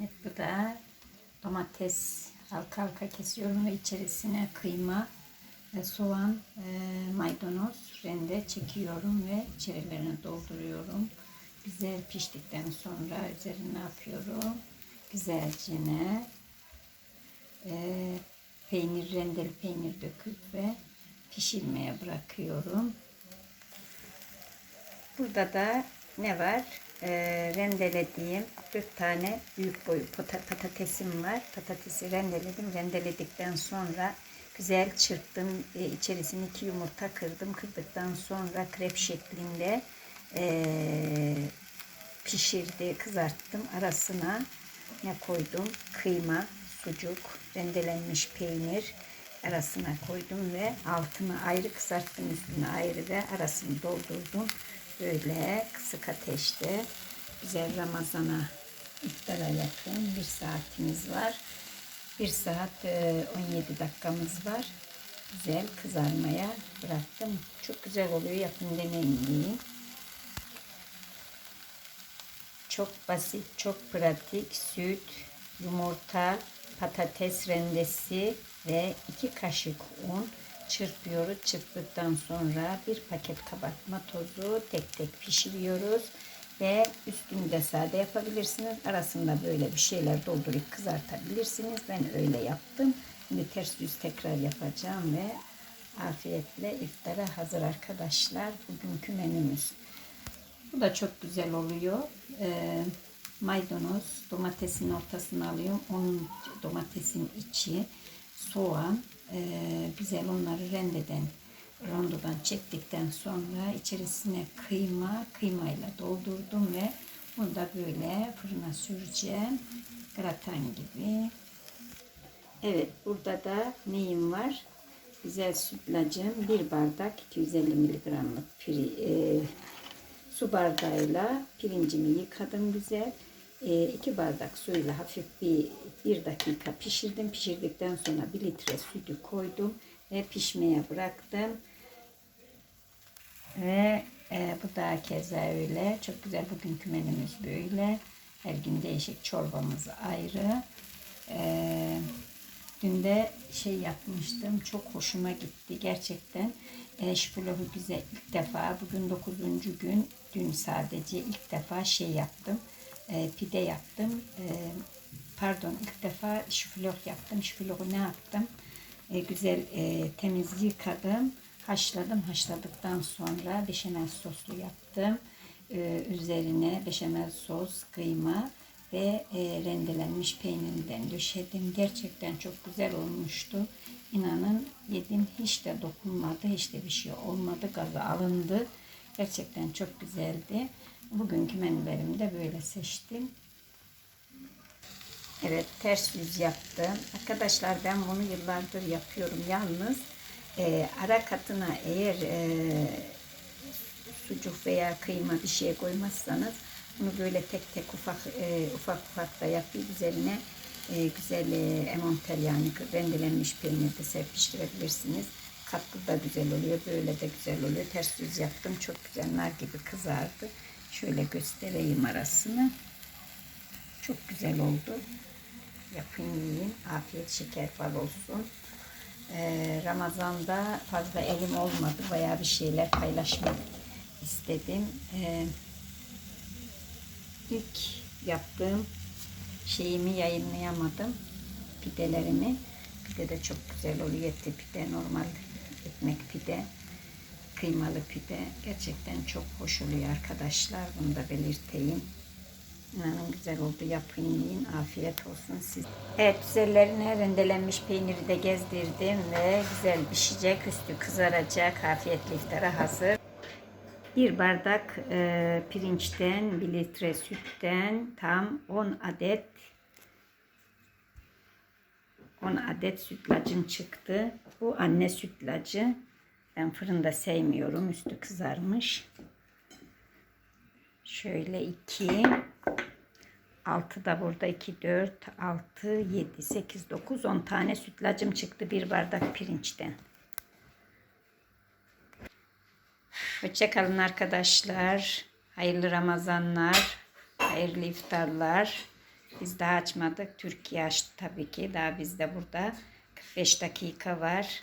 Evet, bu da domates halka halka kesiyorum ve içerisine kıyma ve soğan, e, maydanoz rende çekiyorum ve içerilerine dolduruyorum. Güzel piştikten sonra üzerine yapıyorum. Güzelce ne e, peynir, rendeli peynir döküp ve pişirmeye bırakıyorum. Burada da ne var? Ee, rendelediğim 4 tane büyük boy pata- patatesim var. Patatesi rendeledim. Rendeledikten sonra güzel çırptım. Ee, içerisine iki yumurta kırdım. Kırdıktan sonra krep şeklinde ee, pişirdi, kızarttım. Arasına ne koydum? Kıyma, sucuk, rendelenmiş peynir arasına koydum ve altını ayrı kızarttım üstüne ayrı ve arasını doldurdum. Böyle kısık ateşte güzel Ramazan'a iftara yakın bir saatimiz var. Bir saat e, 17 dakikamız var. Güzel kızarmaya bıraktım. Çok güzel oluyor. Yapın deneyin. Çok basit, çok pratik. Süt, yumurta, patates rendesi ve iki kaşık un çırpıyoruz. Çırptıktan sonra bir paket kabartma tozu tek tek pişiriyoruz. Ve üstünü de sade yapabilirsiniz. Arasında böyle bir şeyler doldurup kızartabilirsiniz. Ben öyle yaptım. Şimdi ters yüz tekrar yapacağım ve afiyetle iftara hazır arkadaşlar. Bugünkü menümüz. Bu da çok güzel oluyor. Ee, maydanoz, domatesin ortasını alıyorum. Onun domatesin içi, soğan, e, güzel onları rendeden, rondodan çektikten sonra içerisine kıyma, kıymayla doldurdum ve bunu da böyle fırına süreceğim. Graten gibi. Evet, burada da neyim var? Güzel sütlacım, bir bardak 250 miligramlık e, su bardağıyla pirincimi yıkadım güzel. 2 bardak suyla hafif bir, bir dakika pişirdim. Pişirdikten sonra 1 litre sütü koydum ve pişmeye bıraktım. Ve e, bu da keza öyle. Çok güzel bugünkü menümüz böyle. Her gün değişik çorbamız ayrı. E, dün de şey yapmıştım. Çok hoşuma gitti gerçekten. E, şifulahu bize ilk defa bugün 9. gün dün sadece ilk defa şey yaptım. E, pide yaptım. E, pardon ilk defa şifulah yaptım. Şifulahu ne yaptım? E, güzel e, temiz yıkadım. Haşladım. Haşladıktan sonra beşamel soslu yaptım. E, üzerine beşamel sos, kıyma ve e, rendelenmiş peynirinden döşedim. Gerçekten çok güzel olmuştu. İnanın yedim hiç de dokunmadı, hiç de bir şey olmadı. Gazı alındı. Gerçekten çok güzeldi. Bugünkü menülerimi de böyle seçtim. Evet ters yüz yaptım. Arkadaşlar ben bunu yıllardır yapıyorum. Yalnız e, ara katına eğer e, sucuk veya kıyma bir şey koymazsanız bunu böyle tek tek ufak e, ufak ufak da yapıp üzerine e, güzel e, emontel yani rendelenmiş peynir de serpiştirebilirsiniz. Katlı da güzel oluyor. Böyle de güzel oluyor. Ters düz yaptım. Çok güzel nar gibi kızardı. Şöyle göstereyim arasını. Çok güzel oldu. Yapın yiyin. Afiyet şeker bal olsun. Ee, Ramazan'da fazla elim olmadı. Bayağı bir şeyler paylaşmak istedim. Ee, ilk yaptığım şeyimi yayınlayamadım. Pidelerimi. Pide de çok güzel oluyor. Pide, normal ekmek pide, kıymalı pide. Gerçekten çok hoş oluyor arkadaşlar. Bunu da belirteyim. İnanın güzel oldu. Yapın yiyin. Afiyet olsun siz. Evet üzerlerine rendelenmiş peyniri de gezdirdim ve güzel pişecek. Üstü kızaracak. Afiyetli iftara hazır. Bir bardak e, pirinçten, bir litre sütten tam 10 adet 10 adet sütlacım çıktı. Bu anne sütlacı. Ben fırında sevmiyorum. Üstü kızarmış. Şöyle 2 6 da burada 2 4 6 7 8 9 10 tane sütlacım çıktı bir bardak pirinçten. Hoşçakalın arkadaşlar. Hayırlı Ramazanlar. Hayırlı iftarlar. Biz daha açmadık. Türkiye açtı tabii ki. Daha bizde burada 45 dakika var.